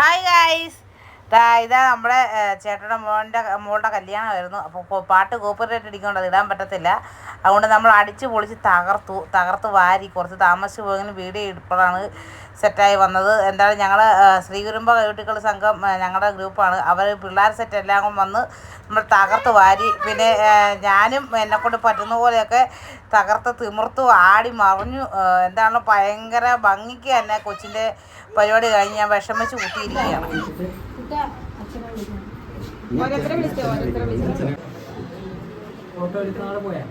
Hi guys ദാ ഇതാ നമ്മുടെ ചേട്ടന്റെ മോന്റെ മോളുടെ കല്യാണമായിരുന്നു. അപ്പോൾ പാട്ട് കോപ്പറേറ്റ് അടിക്കൊണ്ട് അത് ഇടാൻ പറ്റത്തില്ല. അതുകൊണ്ട് നമ്മൾ അടിച്ച് പൊളിച്ച് തകർത്തു തകർത്ത് വാരി കുറച്ച് താമസിച്ച് പോയെങ്കിലും വീഡിയോ ഇപ്പോഴാണ് സെറ്റായി വന്നത്. എന്തായാലും ഞങ്ങൾ ശ്രീകുരുമ്പ കൈകുട്ടികൾ സംഘം ഞങ്ങളുടെ ഗ്രൂപ്പാണ്. അവർ പിള്ളേർ സെറ്റ് എല്ലാം വന്ന് നമ്മൾ തകർത്ത് വാരി പിന്നെ ഞാനും എന്നെക്കൊണ്ട് പറ്റുന്ന പോലെയൊക്കെ തകർത്ത് തിമിർത്തു ആടി മറിഞ്ഞു. എന്താണോ എന്താണ് ഭയങ്കര ഭംഗിക്ക് തന്നെ കൊച്ചിന്റെ പരിപാടി കഴിഞ്ഞ് ഞാൻ വിഷമിച്ച് കൂട്ടിയിരിക്കുകയാണ് ഫോട്ടോ എടുക്കുന്ന ആൾ പോയാ?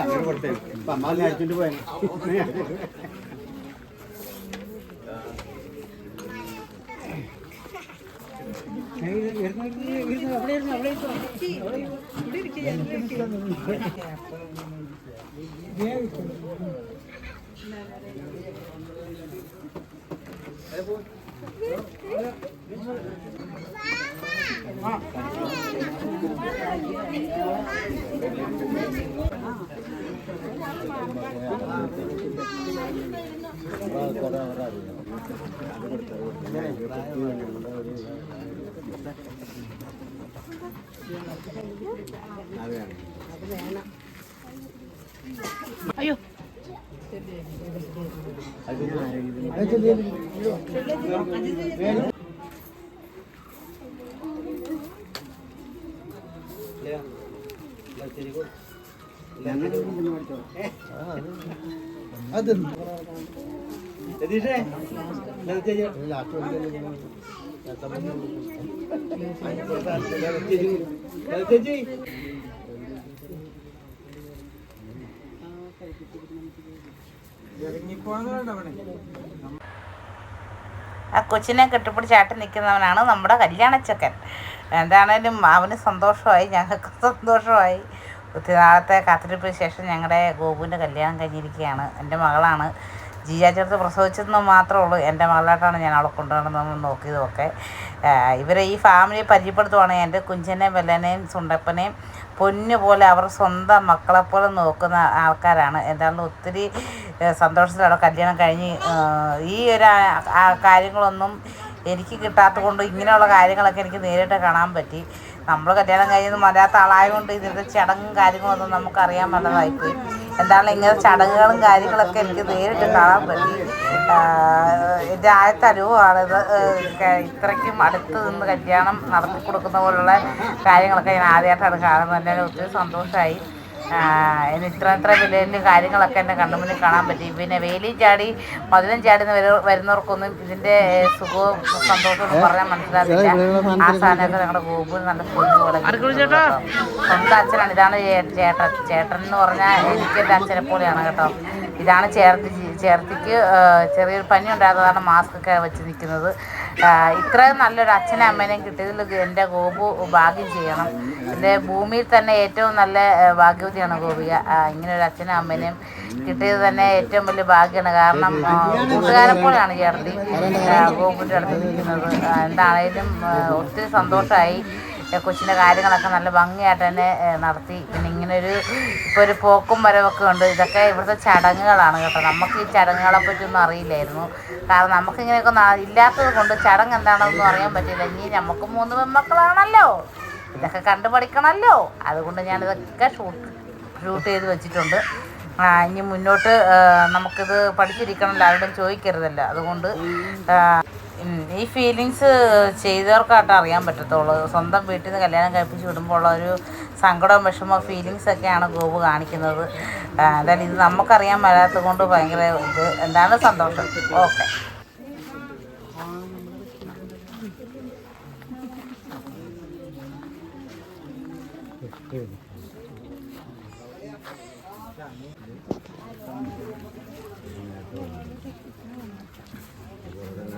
ഉണ്ട് ആ ചിരിച്ചിട്ട് ചേട്ടാ അടിച്ചിട്ട് പോയ അയ്യോ ആ കൊച്ചിനെ കെട്ടിപ്പിടിച്ചാട്ടി നിൽക്കുന്നവനാണ് നമ്മുടെ കല്യാണച്ചക്കൻ. എന്താണേലും അവന് സന്തോഷമായി ഞങ്ങൾക്ക് സന്തോഷമായി. ഒത്തിരി കാത്തിരിപ്പിന് ശേഷം ഞങ്ങളുടെ ഗോപുവിന്റെ കല്യാണം കഴിഞ്ഞിരിക്കുകയാണ് എന്റെ മകളാണ്. ജിയാ ചേർത്ത് പ്രസവിച്ചതെന്ന് മാത്രമേ ഉള്ളൂ. എന്റെ മകളായിട്ടാണ് ഞാൻ അവളെ കൊണ്ടുവന്നത് നോക്കിയതുമൊക്കെ ഇവരെ ഈ ഫാമിലിയെ പരിചയപ്പെടുത്തുവാണെങ്കിൽ എന്റെ കുഞ്ചനെയും വെല്ലനെയും സുണ്ടപ്പനെയും പൊന്നു പോലെ അവർ സ്വന്തം മക്കളെപ്പോലെ നോക്കുന്ന ആൾക്കാരാണ്. എന്തായാലും ഒത്തിരി സന്തോഷത്തിലവിടെ കല്യാണം കഴിഞ്ഞ്. ഈ ഒരു കാര്യങ്ങളൊന്നും എനിക്ക് കിട്ടാത്തത് കൊണ്ട് ഇങ്ങനെയുള്ള കാര്യങ്ങളൊക്കെ എനിക്ക് നേരിട്ട് കാണാൻ പറ്റി. നമ്മൾ കല്യാണം കഴിഞ്ഞത് മരാത്ത ആളായതുകൊണ്ട് ഇതിന്റെ ചടങ്ങും കാര്യങ്ങളൊന്നും നമുക്ക് അറിയാൻ പറ്റതായിപ്പോയി എന്താണ് ഇങ്ങനെ ചടങ്ങുകളും കാര്യങ്ങളൊക്കെ എനിക്ക് നേരിട്ട് കാണാൻ പറ്റി. എന്റെ ആദ്യത്തെ അനുഭവമാണിത് ഇത്രയ്ക്കും അടുത്ത് നിന്ന് കല്യാണം നടത്തി കൊടുക്കുന്ന പോലുള്ള കാര്യങ്ങളൊക്കെ ഞാൻ ആദ്യമായിട്ടാണ് കാണുന്നത്. എന്നെ ഒത്തിരി സന്തോഷമായി എന്നെ ഇത്ര ഇത്ര വലിയ കാര്യങ്ങളൊക്കെ എന്നെ കണ്ണുമുന്നിൽ കാണാൻ പറ്റി. പിന്നെ വേലിയും ചാടി മതിലും ചാടി വരുന്നവർക്കൊന്നും ഇതിന്റെ സുഖവും സന്തോഷവും പറയാൻ പറഞ്ഞാൽ മനസ്സിലാകില്ല ആ സാധനമൊക്കെ ഞങ്ങളുടെ ഗോപു നല്ല പൊന്നു പോലെ. സ്വന്തം അച്ഛനാണ്. ഇതാണ് ചേട്ടൻ ചേട്ടൻ. എന്ന് പറഞ്ഞാൽ എനിക്ക് എന്റെ അച്ഛനെ പോലെയാണ് കേട്ടോ. ഇതാണ് ചേർത്തി ചേർത്തിക്ക് ചെറിയൊരു പനി ഉണ്ടായതാണ് മാസ്ക് ഒക്കെ വെച്ച് നിൽക്കുന്നത് ആ, ഇത്രയും നല്ലൊരു അച്ഛനും അമ്മേനെയും കിട്ടിയതിൽ എന്റെ ഗോപു ഭാഗ്യം ചെയ്യണം. എന്റെ ഭൂമിയിൽ തന്നെ ഏറ്റവും നല്ല ഭാഗ്യവതിയാണ് ഗോപിക. ഇങ്ങനൊരു ഇങ്ങനെ ഒരു അച്ഛനും അമ്മേനെയും കിട്ടിയത് തന്നെ ഏറ്റവും വലിയ ഭാഗ്യമാണ്. കാരണം കൂട്ടുകാരെ പോലെയാണ് ചേർത്തി ഗോപുവിന്റെ അടുത്ത് നിൽക്കുന്നത്. എന്താണേലും ഒത്തിരി സന്തോഷമായി. കൊച്ചിന്റെ കാര്യങ്ങളൊക്കെ നല്ല ഭംഗിയായിട്ട് തന്നെ നടത്തി. പിന്നെ ഇങ്ങനൊരു ഇപ്പോൾ ഒരു പോക്കും വരവൊക്കെ ഉണ്ട്. ഇതൊക്കെ ഇവിടുത്തെ ചടങ്ങുകളാണ് കേട്ടോ. നമുക്ക് ഈ ചടങ്ങുകളെ പറ്റിയൊന്നും അറിയില്ലായിരുന്നു. കാരണം നമുക്കിങ്ങനെയൊക്കെ ഇല്ലാത്തത് കൊണ്ട് ചടങ്ങ് എന്താണെന്നൊന്നും അറിയാൻ പറ്റില്ല ഇനി നമുക്ക് മൂന്ന് പെൺമക്കളാണല്ലോ. ഇതൊക്കെ കണ്ടു പഠിക്കണമല്ലോ അതുകൊണ്ട് ഞാനിതൊക്കെ ഷൂട്ട് ഷൂട്ട് ചെയ്ത് വെച്ചിട്ടുണ്ട്. ഇനി മുന്നോട്ട് നമുക്കിത് പഠിച്ചിരിക്കണമല്ലോ. ആരോടും ചോദിക്കരുതല്ലോ. അതുകൊണ്ട് ഈ ഫീലിങ്സ് ചെയ്തവർക്കായിട്ട് അറിയാൻ പറ്റത്തുള്ളൂ. സ്വന്തം വീട്ടിൽ നിന്ന് കല്യാണം കഴിപ്പിച്ച് വിടുമ്പോൾ ഉള്ള ഒരു സങ്കടവും വിഷമ ഫീലിങ്സ് ഒക്കെയാണ് ഗോപ് കാണിക്കുന്നത്. അതായത് ഇത് നമുക്കറിയാൻ വരാത്തത് കൊണ്ട് ഭയങ്കര ഇത്. എന്താണ് സന്തോഷം? ഓക്കെ.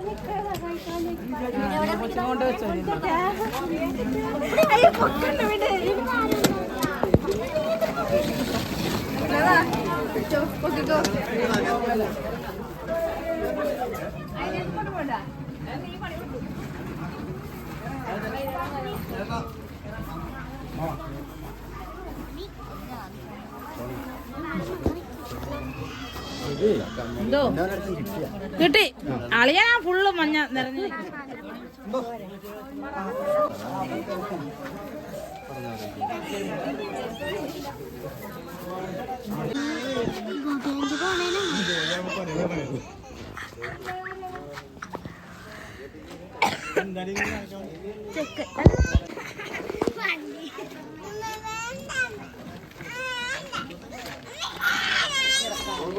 ഈ ഇതാരുടെ ഫോൺ ഐഫോൺ ഹായ് എന്തോ? കിട്ടി. അളിയാ ഫുള്ള് മഞ്ഞ നിറഞ്ഞു ഗോപിയാഞ്ചി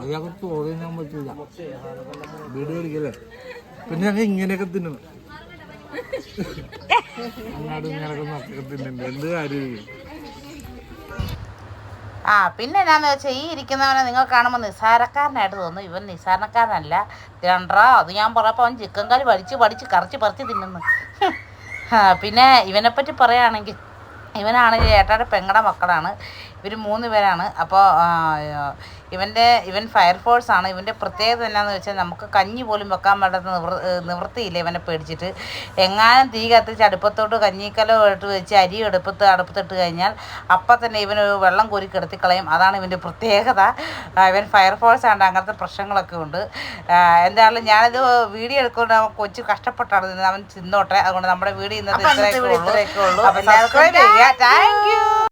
അയാൾക്ക് ചോറ് തിന്നാൻ പറ്റില്ല വീട് കളിക്കല്ലേ പിന്നെ ഞങ്ങൾ ഇങ്ങനെയൊക്കെ തിന്നണം അങ്ങാട് ഇങ്ങനെയൊക്കെ നക്കൊക്കെ തിന്നുന്നുണ്ട് എന്ത് കാര്യം ആ പിന്നെ എന്നാന്ന് വെച്ചാൽ ഈ ഇരിക്കുന്നവനെ നിങ്ങൾ കാണുമ്പോൾ നിസ്സാരക്കാരനായിട്ട് തോന്നും. ഇവൻ നിസ്സാരക്കാരനല്ല രണ്ടാ അത് ഞാൻ പറഞ്ഞപ്പോൾ അവൻ ചിക്കൻ കറി പഠിച്ച് പഠിച്ച് കറച്ച് പറിച്ച് തിന്നുന്നു. പിന്നെ ഇവനെപ്പറ്റി പറയുകയാണെങ്കിൽ ഇവനാണ് ഏട്ടാടെ പെങ്ങടെ മക്കളാണ്. ഇവർ മൂന്ന് പേരാണ്. അപ്പോൾ ഇവന്റെ ഇവൻ ഫയർഫോഴ്സ് ആണ് ഇവന്റെ പ്രത്യേകത എന്നാന്ന് വെച്ചാൽ നമുക്ക് കഞ്ഞി പോലും വെക്കാൻ പറ്റാത്ത നിവൃ നിവൃത്തിയില്ല ഇവനെ പേടിച്ചിട്ട്. എങ്ങാനും തീ കത്തിച്ച് അടുപ്പത്തോട്ട് കഞ്ഞിക്കലോ ഇട്ട് വെച്ച് അരി എടുപ്പത്ത് അടുപ്പത്തിട്ട് കഴിഞ്ഞാൽ അപ്പം തന്നെ ഇവന് വെള്ളം കോരി കിടത്തിക്കളയും. അതാണ് ഇവന്റെ പ്രത്യേകത. ഇവൻ ഫയർഫോഴ്സ് ആണ് അങ്ങനത്തെ പ്രശ്നങ്ങളൊക്കെ ഉണ്ട്. എന്തായാലും ഞാനിത് വീഡിയോ എടുക്കൊണ്ട് അവൻ കൊച്ചു കഷ്ടപ്പെട്ടാണ്. അവൻ തിന്നോട്ടെ. അതുകൊണ്ട് നമ്മുടെ വീഡിയോ ഇന്നത്തെ ഇത്രയൊക്കെ ഉള്ളൂ. സബ്സ്ക്രൈബ് ചെയ്യുക Yeah, thank you.